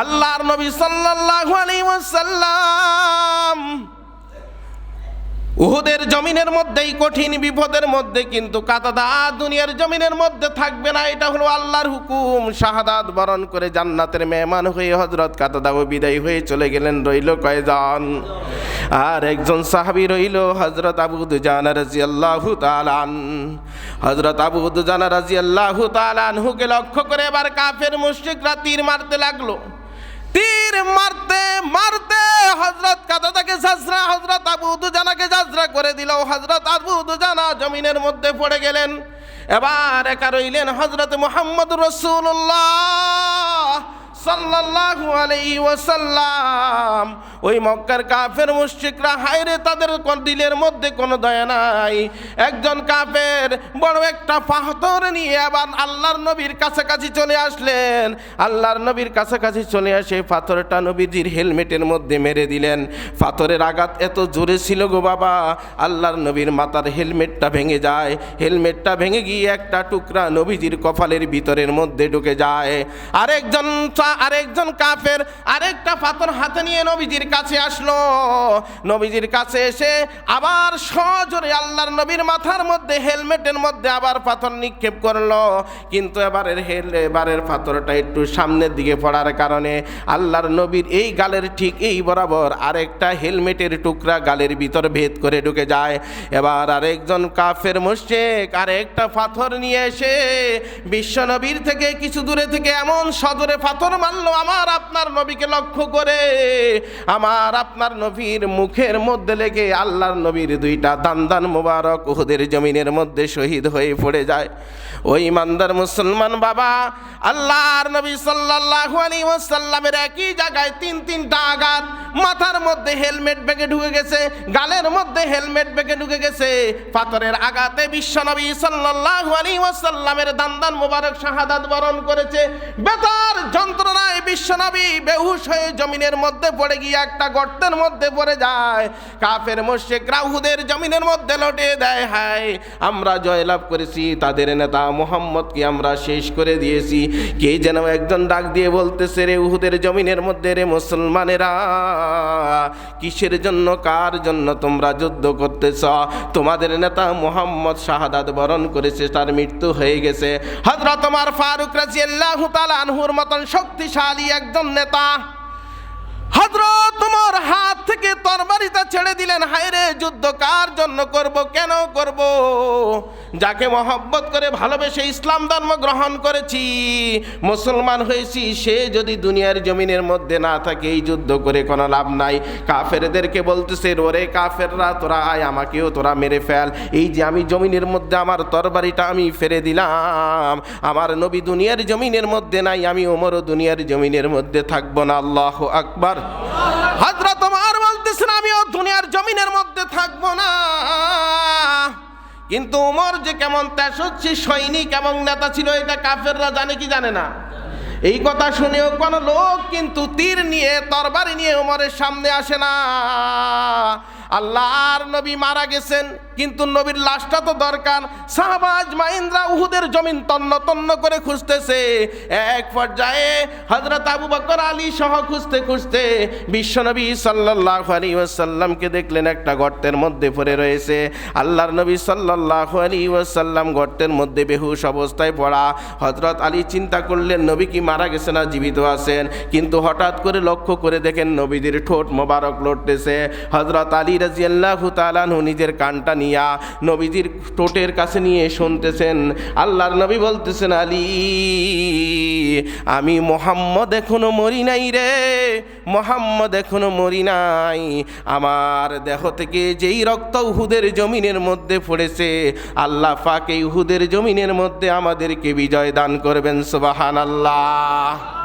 আল্লাহর নবী সাল্লাল্লাহু আলাইহি ওয়াসাল্লাম উহুদের জমিনের মধ্যেই, কঠিন বিপদের মধ্যে কিন্তু কাতাদা দুনিয়ার জমিনের মধ্যে থাকবে না। এটা হলো আল্লাহর হুকুম। শাহাদাত বরণ করে জান্নাতের মেহমান হয়ে হজরত কাতাদাও বিদায় হয়ে চলে গেলেন, রইল কয়জন? আর একজন সাহাবি রইল হজরত আবু দুজানা রাজি আল্লাহ তালান হজরত আবু দুজানা রাজি আল্লাহ তালানহুকে লক্ষ্য করে এবার কাফের মুশরিকরা তীর মারতে লাগল। তীর মারতে মারতে হজরত কাদাদাকে জাজরা হজরত আবু দুজানাকে জাজরা করে দিল। হজরত আবু দুজানা জমিনের মধ্যে পড়ে গেলেন। এবার একা রইলেন হজরত মোহাম্মদ রসুল্লাহ সাল্লাল্লাহু আলাইহি ওয়াসাল্লাম। ওই মক্কার কাফের মুশরিকরা, হায়রে তাদের দিলের মধ্যে কোনো দয়া নাই। একজন কাফের বড় একটা পাথর নিয়ে আবার আল্লাহর নবীর কাছাকাছি চলে আসলেন। আল্লাহর নবীর কাছাকাছি চলে আসে পাথরটা নবীজির হেলমেটের মধ্যে মেরে দিলেন। পাথরের আঘাত এত জোরে ছিল গো বাবা। আল্লাহর নবীর মাথার হেলমেটটা ভেঙে যায়। হেলমেটটা ভেঙে গিয়ে একটা টুকরা নবীজির কপালের ভিতরের মধ্যে ঢুকে যায়। আরেকজন আরেকজন কাফের আরেকটা পাথর হাতে নিয়ে নবীজির কাছে আসলো। নবীজির কাছে এসে আবার সজোরে আল্লাহর নবীর মাথার মধ্যে, হেলমেটের মধ্যে আবার পাথর নিক্ষেপ করল। কিন্তু এবারের হেল, এবারের পাথরটা একটু সামনের দিকে পড়ার কারণে আল্লাহর নবীর এই গালের ঠিক এই বরাবর আরেকটা হেলমেটের টুকরা গালের ভিতর ভেদ করে ঢুকে যায়। এবার আরেকজন কাফের মুশেক আরেকটা পাথর নিয়ে এসে বিশ্ব নবীর থেকে কিছু দূরে থেকে এমন সদরে পাথর মারলো, আমার আপনার নবীকে লক্ষ্য করে আমার আপনার নবীর মুখের মধ্যে লেগে আল্লাহর নবীর দুইটা দান দান মোবারক উহুদের জমিনের মধ্যে শহীদ হয়ে পড়ে যায়। ওই ইমানদার মুসলমান বাবা, আল্লাহর নবী সাল্লাল্লাহু আলাইহি ওয়াসাল্লামের একই জায়গায় তিন তিনটা আঘাত মাথার মধ্যে হেলমেট বেগে ঢুকে গেছে, গালের মধ্যে হেলমেট বেগে ঢুকে গেছে। পাথরের আঘাতে বিশ্বনবী সাল্লাল্লাহু আলাইহি ওয়াসাল্লামের দান্দান মোবারক শাহাদাত বরণ করেছে। বেতার যন্ত্রণায় বিশ্বনবী বেহুশ হয়ে জমিনের মধ্যে পড়ে গিয়ে একটা গর্তের মধ্যে পড়ে যায়। কাফের মোশেক রাহুদের জমিনের মধ্যে লটে দেয়, হায়, আমরা জয়লাভ করেছি, তাদের নেতা মোহাম্মদকে আমরা শেষ করে দিয়েছি। কে যেন একজন ডাক দিয়ে বলতেছে, রে উহুদের জমিনের মধ্যে রে মুসলমানেরা। কিসের জন্য, কার জন্য তোমরা যুদ্ধ করতেছ? তোমাদের নেতা মোহাম্মদ শাহাদাত বরণ করেছে, তার মৃত্যু হয়ে গেছে। হজরত তোমার ফারুক রাজিয়াল্লাহু আনহুর মতন শক্তিশালী একজন নেতা। হজরত তোমার হাত থেকে ছেড়ে দিলেন হায়রে যুদ্ধ কার জন্য করব, কেন করব? যাকে মহব্বত করে ভালোবেসে ইসলাম ধর্ম গ্রহণ করেছি, মুসলমান হয়েছি, সে যদি দুনিয়ার জমিনের মধ্যে না থাকে, এই যুদ্ধ করে কোনো লাভ নাই। কাফেরদেরকে বলতেছে, ওরে কাফেররা, তোরা আয়, আমাকেও তোরা মেরে ফেল। এই যে আমি জমিনের মধ্যে আমার তরবারিটা আমি ফেরে দিলাম, আমার নবী দুনিয়ার জমিনের মধ্যে নাই, আমি ওমরও দুনিয়ার জমিনের মধ্যে থাকব না। আল্লাহ আকবার। দুনিয়ার জমিনের মধ্যে থাকব না। কিন্তু উমর যে কেমন তেসচ্ছি সৈনিক এবং নেতা ছিল, এটা কাফেররা জানে কি জানে না? এই কথা শুনেও কোনো লোক কিন্তু তীর নিয়ে, তরবারি নিয়ে উমরের সামনে আসে না। আল্লাহর নবী মারা গেছেন। কিন্তু নবীর লাশটা তো দরকার। সাহাবাজ মাইন্দ্রা উহুদের জমিন তন্ন তন্ন করে খুঁজতেছে। এক পর্যায়ে হজরত আবু বকর আলী সহ খুঁজতে খুঁজতে বিশ্বনবী সাল্লাল্লাহু আলাইহি ওয়াসাল্লামকে দেখলেন একটা গর্তের মধ্যে পড়ে রয়েছে। আল্লাহর নবী সাল্লাল্লাহু আলাইহি ওয়াসাল্লাম গর্তের মধ্যে বেহুশ অবস্থায় পড়া। হজরত আলী চিন্তা করলেন, নবী কি মারা গেছে না জীবিত আছেন? কিন্তু হঠাৎ করে লক্ষ্য করে দেখেন নবীদের ঠোঁট মোবারক লড়তেছে। হজরত আলী রাজিয়াল্লাহু তাআলাহু নিজের কানটা নিয়া নবীজির ঠোঁটের কাছে নিয়ে শুনতেছেন। আল্লাহর নবী বলতেছেন, আলী, আমি মোহাম্মদ এখনও মরি নাই রে, মোহাম্মদ এখনও মরি নাই। আমার দেহ থেকে যেই রক্ত উহুদের জমিনের মধ্যে পড়েছে, আল্লাহ এই উহুদের জমিনের মধ্যে আমাদেরকে বিজয় দান করবেন সুবাহান আল্লাহ